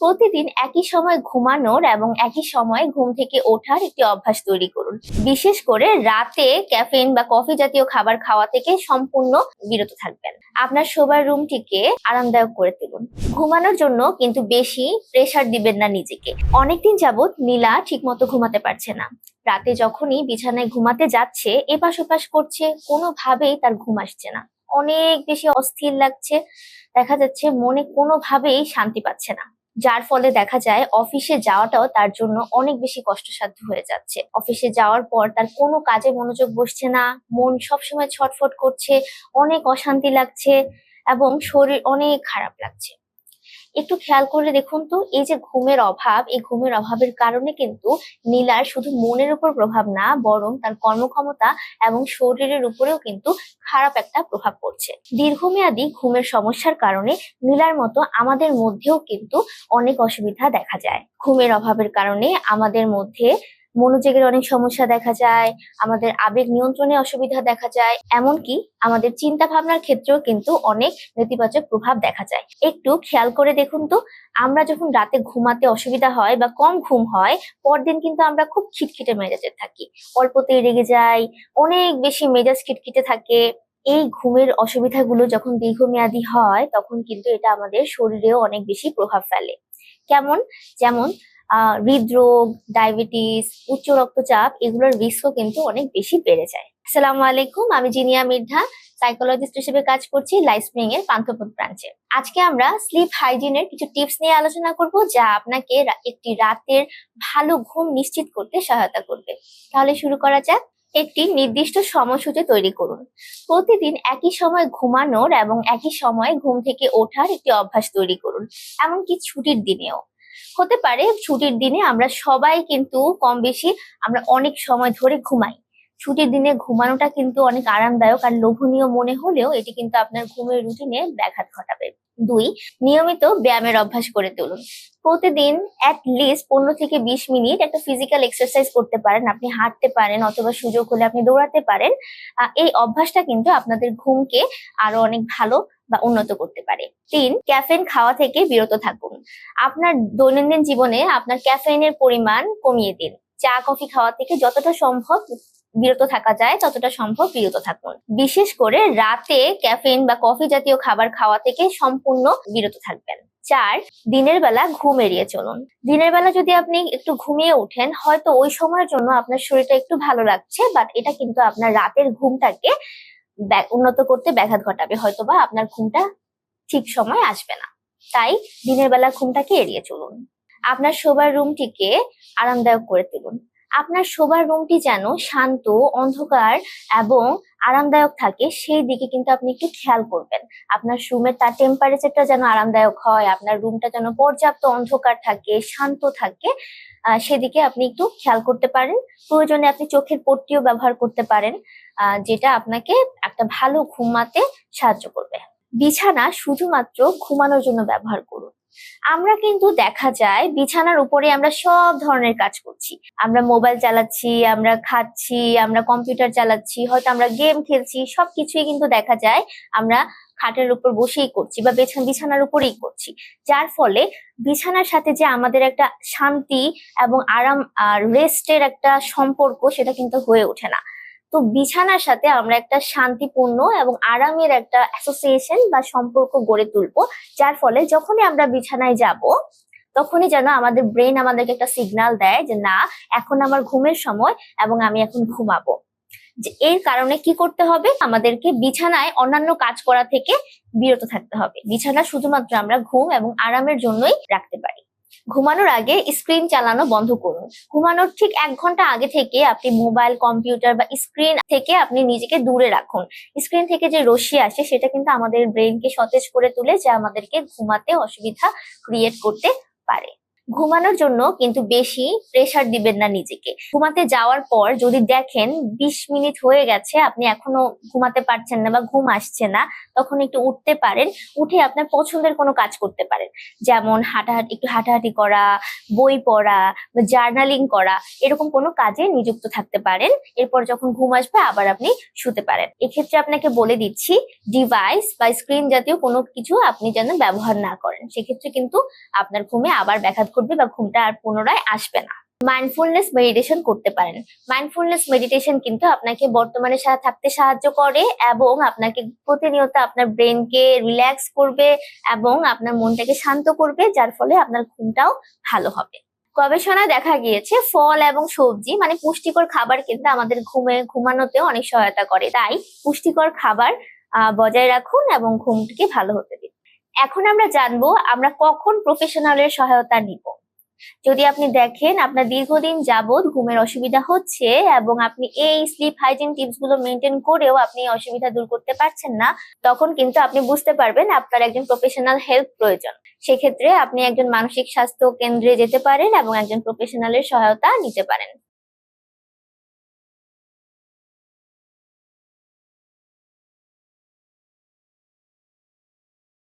প্রতিদিন একই সময় ঘুমানোর এবং একই সময় ঘুম থেকে ওঠার একটি অভ্যাস তৈরি করুন। বিশেষ করে রাতে ক্যাফেইন বা কফি জাতীয় খাবার খাওয়া থেকে সম্পূর্ণ বিরত থাকবেন। আপনার শোবার রুমটিকে আরামদায়ক করে তুলুন। ঘুমানোর জন্য কিন্তু বেশি প্রেসার দিবেন না নিজেকে। অনেকদিন যাবৎ নীলা ঠিকমতো ঘুমাতে পারছে না। রাতে যখনই বিছানায় ঘুমাতে যাচ্ছে, এপাশ ওপাশ করছে, কোনোভাবেই তার ঘুম আসছে না। অনেক বেশি অস্থির লাগছে। দেখা যাচ্ছে মনে কোনোভাবেই শান্তি পাচ্ছে না। যার ফলে দেখা যায় অফিসে যাওয়াটাও তার জন্য অনেক বেশি কষ্টসাধ্য হয়ে যাচ্ছে। অফিসে যাওয়ার পর তার কোনো কাজে মনোযোগ বসছে না, মন সবসময় ছটফট করছে, অনেক অশান্তি লাগছে এবং শরীর অনেক খারাপ লাগছে। একটু খেয়াল করে দেখুন তো, এই যে ঘুমের অভাব, এই ঘুমের অভাবের কারণে কিন্তু নীলার শুধু মনের উপর প্রভাব না, বরং তার কর্মক্ষমতা এবং শরীরের উপরেও কিন্তু খারাপ একটা প্রভাব পড়ছে। দীর্ঘমেয়াদী ঘুমের সমস্যার কারণে নীলার মতো আমাদের মধ্যেও কিন্তু অনেক অসুবিধা দেখা যায়। ঘুমের অভাবের কারণে আমাদের মধ্যে মনোযোগের অনেক সমস্যা দেখা যায়, আমাদের আবেগ নিয়ন্ত্রণে অসুবিধা দেখা যায়, এমনকি আমাদের চিন্তা ভাবনার ক্ষেত্রেও কিন্তু অনেক নেতিবাচক প্রভাব দেখা যায়। একটু খেয়াল করে দেখুন তো, আমরা যখন রাতে ঘুমাতে অসুবিধা হয় বা কম ঘুম হয়, পরদিন কিন্তু আমরা খুব খিটখিটে মেজাজে থাকি। অল্পতেই রেগে যাই, অনেক বেশি মেজাজ খিটখিটে থাকে। এই ঘুমের অসুবিধাগুলো যখন দীর্ঘমেয়াদী হয়, তখন কিন্তু এটা আমাদের শরীরেও অনেক বেশি প্রভাব ফেলে। কেমন? যেমন হৃদরোগ, ডায়াবেটিস, উচ্চ রক্তচাপ, এগুলোর রিস্কও কিন্তু অনেক বেশি বেড়ে যায়। আসসালামু আলাইকুম, আমি জিনিয়া মির্ধা সাইকোলজিস্ট হিসেবে কাজ করছি লাইফস্প্রিং এর পান্থপথ ব্রাঞ্চে আজকে আমরা স্লিপ হাইজিনের কিছু টিপস নিয়ে আলোচনা করব যা আপনাকে একটি রাতের ভালো ঘুম নিশ্চিত করতে সহায়তা করবে। তাহলে শুরু করা যাক। একটি নির্দিষ্ট সময়সূচি তৈরি করুন। প্রতিদিন একই সময় ঘুমানোর এবং একই সময় ঘুম থেকে ওঠার একটি অভ্যাস তৈরি করুন, এমনকি ছুটির দিনেও। হতে পারে ছুটির দিনে আমরা সবাই কিন্তু কম বেশি আমরা অনেক সময় ধরে ঘুমাই। ছুটির দিনে ঘুমানোটা কিন্তু অনেক আরামদায়ক আর লোভনীয় মনে হলেও এটি কিন্তু আপনার ঘুমের রুটিনে ব্যাঘাত ঘটাবে। দুই, নিয়মিত ব্যায়ামের অভ্যাস করে তুলুন। প্রতিদিন অ্যাট লিস্ট পনেরো থেকে বিশ মিনিট একটা ফিজিক্যাল এক্সারসাইজ করতে পারেন। আপনি হাঁটতে পারেন অথবা সুযোগ হলে আপনি দৌড়াতে পারেন। এই অভ্যাসটা কিন্তু আপনাদের ঘুমকে আরও অনেক ভালো বা উন্নত করতে পারে। তিন ক্যাফেন খাওয়া থেকে বিরত থাকুন। আপনার দৈনন্দিন জীবনে আপনার ক্যাফেইনের পরিমাণ কমিয়ে দিন। চা কফি খাওয়া থেকে যতটা সম্ভব বিরত থাকা যায় ততটা সম্ভব বিরত থাকুন। বিশেষ করে রাতে ক্যাফেইন বা কফি জাতীয় খাবার খাওয়া থেকে সম্পূর্ণ বিরত থাকবেন। চার দিনের বেলা ঘুম এড়িয়ে চলুন। দিনের বেলা যদি আপনি একটু ঘুমিয়ে ওঠেন হয়তো ওই সময়ের জন্য আপনার শরীরটা একটু ভালো লাগছে বাট এটা কিন্তু আপনার রাতের ঘুমটাকে উন্নত করতে ব্যাঘাত ঘটাবে, হয়তোবা আপনার ঘুমটা ঠিক সময় আসবে না। তাই দিনের বেলা ঘুমটাকে এড়িয়ে চলুন। আপনার শোবার রুমটিকে আরামদায়ক করে তুলুন। আপনার শোবার রুমটি যেন শান্ত, অন্ধকার এবং আরামদায়ক থাকে, সেই দিকে কিন্তু আপনি একটু খেয়াল করবেন। আপনার রুমের তার টেম্পারেচারটা যেন আরামদায়ক হয়, আপনার রুমটা যেন পর্যাপ্ত অন্ধকার থাকে, শান্ত থাকে সেদিকে আপনি একটু খেয়াল করতে পারেন। প্রয়োজনে আপনি চোখের পট্টিও ব্যবহার করতে পারেন যেটা আপনাকে একটা ভালো ঘুমাতে সাহায্য করবে। বিছানা শুধুমাত্র ঘুমানোর জন্য ব্যবহার করুন। আমরা কিন্তু দেখা যায় বিছানার উপরে আমরা সব ধরনের কাজ করছি। আমরা মোবাইল চালাচ্ছি, আমরা খাচ্ছি, আমরা কম্পিউটার চালাচ্ছি, হয়তো আমরা গেম খেলছি, সবকিছুই কিন্তু দেখা যায় আমরা খাটের উপর বসেই করছি বা বিছানার উপরেই করছি। যার ফলে বিছানার সাথে যে আমাদের একটা শান্তি এবং আরাম আর রেস্টের একটা সম্পর্ক সেটা কিন্তু হয়ে ওঠে না। তো বিছানার সাথে আমরা একটা শান্তিপূর্ণ এবং আরামের একটা অ্যাসোসিয়েশন বা সম্পর্ক গড়ে তুলবো, যার ফলে যখনই আমরা বিছানায় যাব, তখনই যেন আমাদের ব্রেন আমাদেরকে একটা সিগন্যাল দেয় যে না, এখন আমার ঘুমের সময় এবং আমি এখন ঘুমাবো। এর কারণে কি করতে হবে? আমাদেরকে বিছানায় অন্যান্য কাজ করা থেকে বিরত থাকতে হবে। বিছানা শুধুমাত্র আমরা ঘুম এবং আরামের জন্যই রাখতে পারি। ঘুমানোর আগে স্ক্রিন চালানো বন্ধ করুন। ঘুমানোর ঠিক এক ঘণ্টা আগে থেকে আপনি মোবাইল কম্পিউটার বা স্ক্রিন থেকে আপনি নিজেকে দূরে রাখুন। স্ক্রিন থেকে যে রশ্মি আসে, সেটা কিন্তু আমাদের ব্রেনকে সতেজ করে তুলে, যা আমাদেরকে ঘুমাতে অসুবিধা ক্রিয়েট করতে পারে। ঘুমানোর জন্য কিন্তু বেশি প্রেশার দিবেন না নিজেকে। ঘুমাতে যাওয়ার পর যদি দেখেন বিশ মিনিট হয়ে গেছে, আপনি এখনও ঘুমাতে পারছেন না বা ঘুম আসছে না, তখন একটু উঠতে পারেন, উঠে আপনার পছন্দের কোনো কাজ করতে পারেন। যেমন হাঁটাহাঁটি, একটু হাঁটাহাঁটি করা, বই পড়া বা জার্নালিং করা, এরকম কোনো কাজে নিযুক্ত থাকতে পারেন। এরপর যখন ঘুম আসবে আবার আপনি শুতে পারেন। এক্ষেত্রে আপনাকে বলে দিচ্ছি ডিভাইস বা স্ক্রিন জাতীয় কোনো কিছু আপনি যেন ব্যবহার না করেন। সেক্ষেত্রে কিন্তু আপনার ঘুমে আবার ব্যাঘাত ঘটবে বা ঘুমটা আর পুনরায় আসবে না। মাইন্ডফুলনেস মেডিটেশন করতে পারেন। মাইন্ডফুলনেস মেডিটেশন কিন্তু আপনাকে বর্তমানে সাথে থাকতে সাহায্য করে এবং আপনাকে প্রতিনিয়ত আপনার ব্রেনকে রিল্যাক্স করবে এবং আপনার মনটাকে শান্ত করবে, যার ফলে আপনার ঘুমটাও ভালো হবে। গবেষণায় দেখা গিয়েছে ফল এবং সবজি মানে পুষ্টিকর খাবার কিন্তু আমাদের ঘুমে, ঘুমানোতেও অনেক সহায়তা করে। তাই পুষ্টিকর খাবার বজায় রাখুন এবং ঘুমটিকে ভালো হতে দিন। এখন আমরা জানব আমরা কখন প্রফেশনালের সহায়তা নিব। যদি আপনি দেখেন আপনার দীর্ঘদিন যাবৎ ঘুমের অসুবিধা হচ্ছে এবং আপনি এই স্লিপ হাইজিন টিপসগুলো মেনটেন করেও আপনি অসুবিধা দূর করতে পারছেন না, তখন কিন্তু আপনি বুঝতে পারবেন আপনার একজন প্রফেশনাল হেল্প প্রয়োজন। সেক্ষেত্রে আপনি একজন মানসিক স্বাস্থ্য কেন্দ্রে যেতে পারেন এবং একজন প্রফেশনালের সহায়তা নিতে পারেন।